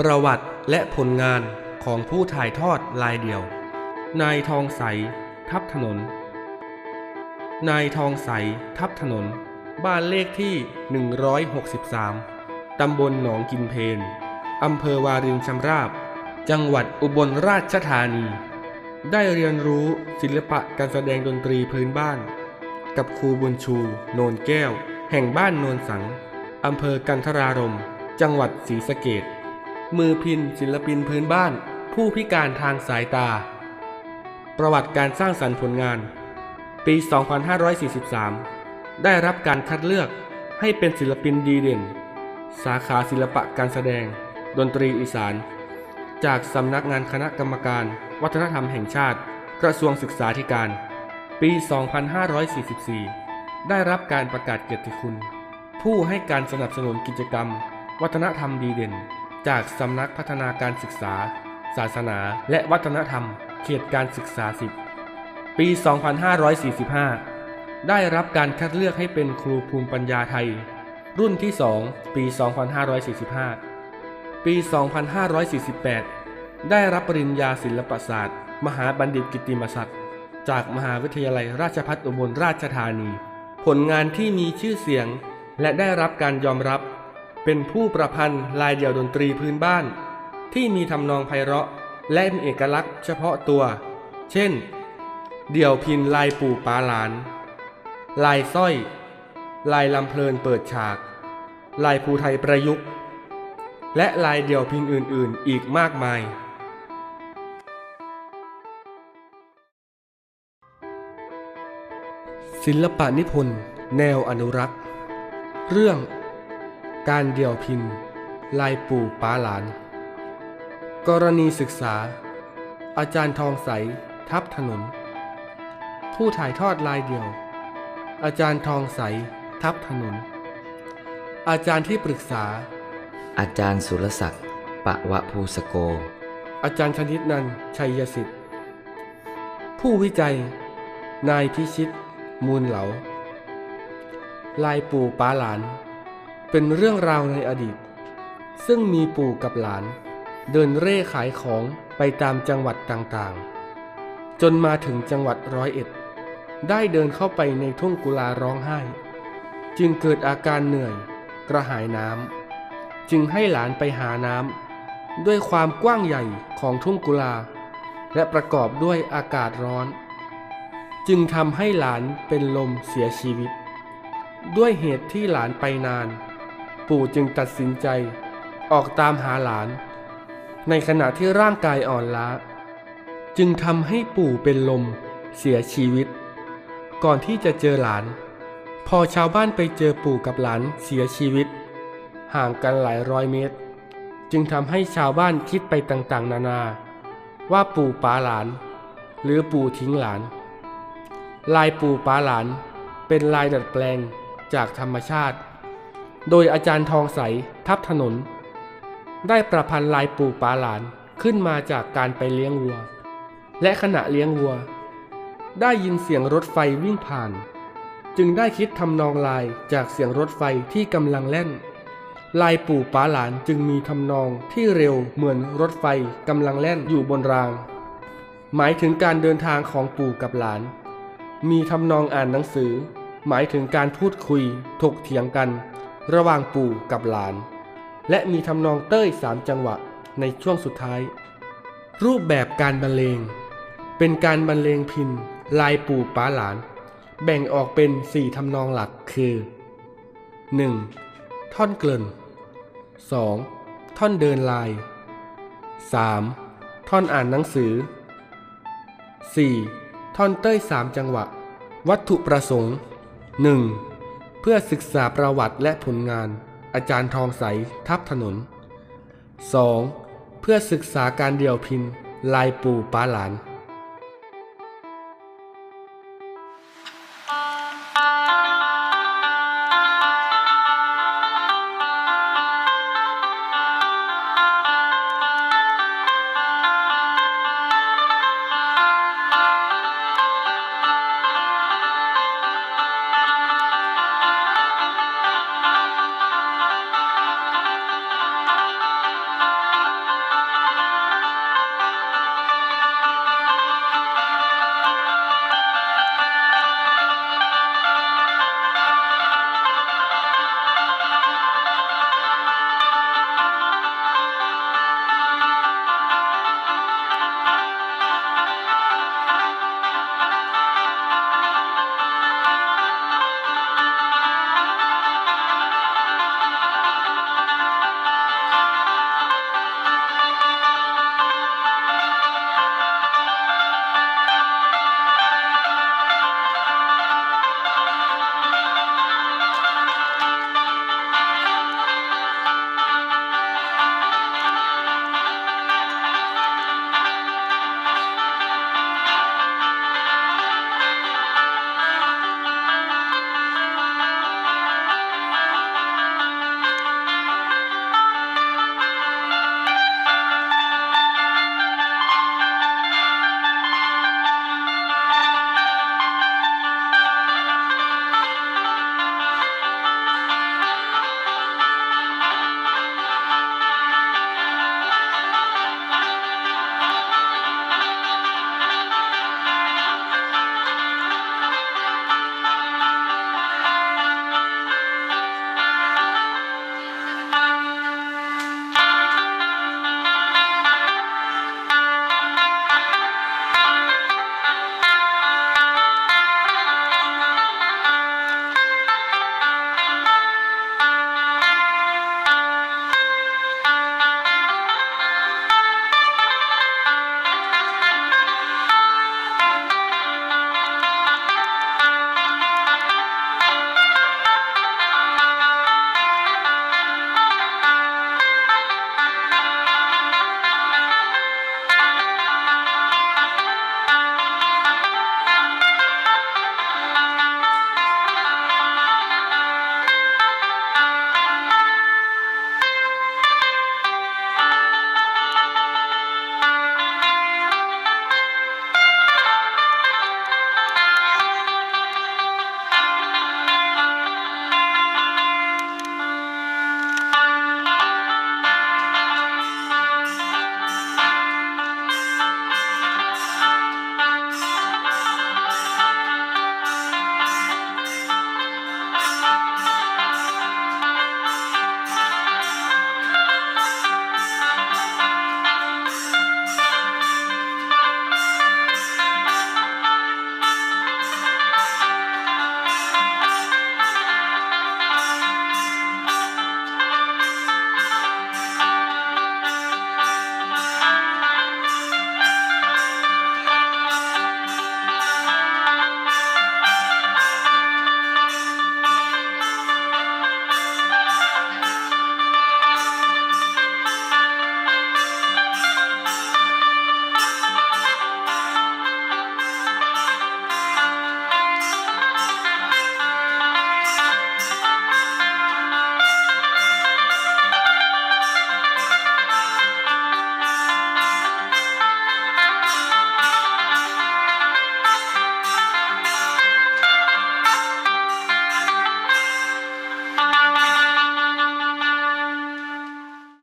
ประวัติและผลงานของผู้ถ่ายทอดลายเดียว นายทองใส ทับถนน นายทองใส ทับถนน บ้านเลขที่ 163 ตำบลหนองกินเพน อำเภอวารินชำราบ จังหวัดอุบลราชธานี ได้เรียนรู้ศิลปะการแสดงดนตรีพื้นบ้าน กับครูบุญชู โนนแก้ว แห่งบ้านโนนสัง อำเภอกันทรารม จังหวัดศรีสะเกด มือพินศิลปินพื้นบ้าน ผู้พิการทางสายตา ประวัติการสร้างสรรค์ผลงาน ปี 2543 ได้รับการคัดเลือกให้เป็นศิลปินดีเด่น สาขาศิลปะการแสดง ดนตรีอีสาน จากสำนักงานคณะกรรมการ วัฒนธรรมแห่งชาติ กระทรวงศึกษาธิการ ปี 2544 ได้รับการประกาศเกียรติคุณ ผู้ให้การสนับสนุนกิจกรรม วัฒนธรรมดีเด่น จากสำนักพัฒนาการศึกษา ศาสนา และวัฒนธรรม เขตการศึกษา 10 ปี 2545 ได้รับการคัดเลือกให้เป็นครูภูมิปัญญาไทย รุ่นที่ 2 ปี 2545 ปี 2548 ได้รับปริญญาศิลปศาสตร์ มหาบัณฑิตกิติมศักดิ์จากมหาวิทยาลัยราชภัฏอุบลราชธานี ผลงานที่มีชื่อเสียงและได้รับการยอมรับ เป็นผู้ประพันธ์ลายเดี่ยวดนตรีพื้นบ้าน ที่มีทำนองไพเราะและมีเอกลักษณ์เฉพาะตัว เช่น เดี่ยวพินลายปู่ปาหลาน ลายสร้อย ลายลำเพลินเปิดฉาก ลายภูไทยประยุกต์ และลายเดี่ยวพินอื่นๆ อีกมากมาย ศิลปะนิพนธ์ แนวอนุรักษ์ เรื่อง การเดี่ยวพินลายปู่ป้าหลาน กรณีศึกษา อาจารย์ทองใส ทับถนน ผู้ถ่ายทอดลายเดี่ยว อาจารย์ทองใส ทับถนน อาจารย์ที่ปรึกษา อาจารย์สุรศักดิ์ปะวะภูสโก อาจารย์ชนิดนันท์ชัยสิทธิ์ ผู้วิจัย นายพิชิต มูลเหลา ลายปู่ป้าหลาน เป็นเรื่องราวในอดีต ซึ่งมีปู่กับหลาน เดินเร่ขายของไปตามจังหวัดต่างๆ จนมาถึงจังหวัดร้อยเอ็ด ได้เดินเข้าไปในทุ่งกุลาร้องไห้ จึงเกิดอาการเหนื่อย กระหายน้ำจึงให้หลานไปหาน้ำด้วยความกว้างใหญ่ของทุ่งกุลา และประกอบด้วยอากาศร้อน จึงทำให้หลานเป็นลมเสียชีวิต ด้วยเหตุที่หลานไปนาน ปู่จึงตัดสินใจ ออกตามหาหลาน ในขณะที่ร่างกายอ่อนล้า จึงทำให้ปู่เป็นลมเสียชีวิต ก่อนที่จะเจอหลาน พอชาวบ้านไปเจอปู่กับหลานเสียชีวิต ห่างกันหลายร้อยเมตร จึงทำให้ชาวบ้านคิดไปต่างๆ นานา ว่าปู่ป๋าหลาน หรือปู่ทิ้งหลาน ลายปู่ป๋าหลานเป็นลายดัดแปลงจากธรรมชาติ โดยอาจารย์ทองใส ทับถนน ได้ประพันธ์ลายปู่ปาหลานขึ้นมาจากการไปเลี้ยงวัว และขณะเลี้ยงวัว ได้ยินเสียงรถไฟวิ่งผ่าน จึงได้คิดทำนองลายจากเสียงรถไฟที่กำลังแล่น ลายปู่ป๋าหลานจึงมีทำนองที่เร็วเหมือนรถไฟกำลังแล่นอยู่บนราง หมายถึงการเดินทางของปู่กับหลาน มีทำนองอ่านหนังสือ หมายถึงการพูดคุยถกเถียงกัน ระหว่างปู่กับหลาน และมีทำนองเต้ยสามจังหวะในช่วงสุดท้าย รูปแบบการบรรเลง เป็นการบรรเลงพินลายปู่ป๋าหลาน แบ่งออกเป็นสี่ทำนองหลักคือ 1. ท่อนเกลิ่น 2. ท่อนเดินลาย 3. ท่อนอ่านหนังสือ 4. ท่อนเต้ยสามจังหวะ วัตถุประสงค์ 1. เพื่อศึกษาประวัติและผลงาน อาจารย์ทองใส ทับถนน 2. เพื่อศึกษาการเดี่ยวพิน ลายปู่ปาหลาน